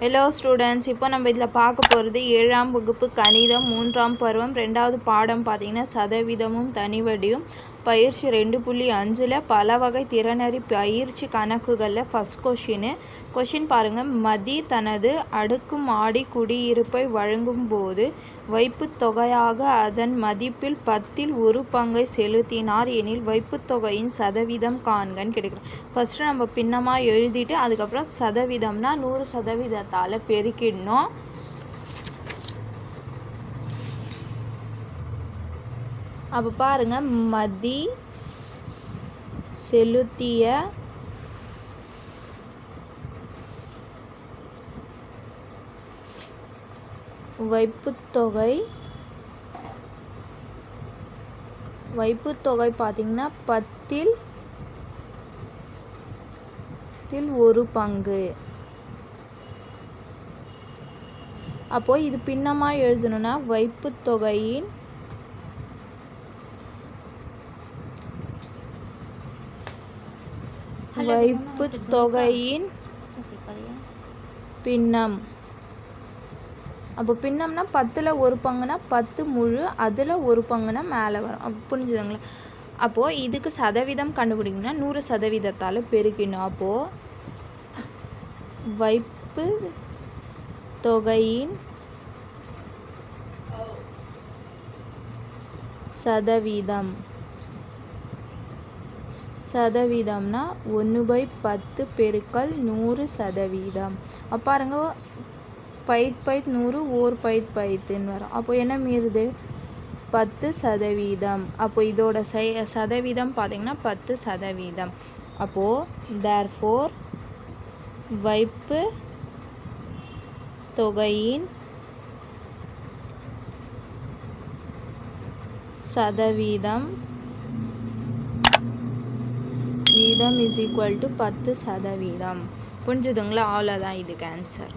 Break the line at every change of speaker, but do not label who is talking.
Hello students இப்போ நம்ம இதில் பார்க்க போகிறது ஏழாம் வகுப்பு கணிதம் மூன்றாம் பருவம் ரெண்டாவது பாடம் பார்த்திங்கன்னா சதவீதமும் தனிவடியும். பயிற்சி ரெண்டு புள்ளி அஞ்சில் பல வகை திறனறி பயிற்சி கணக்குகளில் ஃபஸ்ட் கொஷின் கொஷின் பாருங்கள் மதி தனது அடுக்கு மாடி குடியிருப்பை வழங்கும்போது வைப்புத் தொகையாக அதன் மதிப்பில் பத்தில் ஒரு பங்கை செலுத்தினார் எனில் வைப்பு தொகையின் சதவீதம் காண்கன்னு கிடைக்கும் ஃபஸ்ட்டு நம்ம பின்னமாக எழுதிட்டு அதுக்கப்புறம் சதவீதம்னா நூறு சதவீதத்தால் பெருக்கிடணும். அப்போ பாருங்க மதி செலுத்திய வைப்புத்தொகை வைப்புத்தொகை பார்த்திங்கன்னா பத்தில் த்தில் ஒரு பங்கு. அப்போ இது பின்னமாக எழுதணும்னா வைப்புத்தொகையின் வைப்புத் தொகையின் பின்னம். அப்போ பின்னம்னா பத்தில் ஒரு பங்குனா பத்து முழு அதில் ஒரு பங்குனா மேலே வரும். அப்போ புரிஞ்சுதுங்களா? அப்போது இதுக்கு சதவீதம் கண்டுபிடிக்கணும்னா நூறு சதவீதத்தால் பெருக்கணும் அப்போது வைப்பு தொகையின் சதவீதம். சதவீதம்னா ஒன்று பை பத்து பெருக்கல் நூறு சதவீதம். அப்போ பாருங்க பைத் பைத் நூறு ஓர் பைத் பைத்துன்னு வரும். அப்போ என்ன மீறுது? பத்து சதவீதம். அப்போ இதோட சை சதவீதம் பார்த்திங்கன்னா பத்து சதவீதம். அப்போது தேர் ஃபோர் வைப்பு தொகையின் சதவீதம் வீதம் இஸ் ஈக்குவல் டு பத்து சதவீதம். புரிஞ்சுதுங்களா? அவ்வளோதான் இதுக்கு ஆன்சர்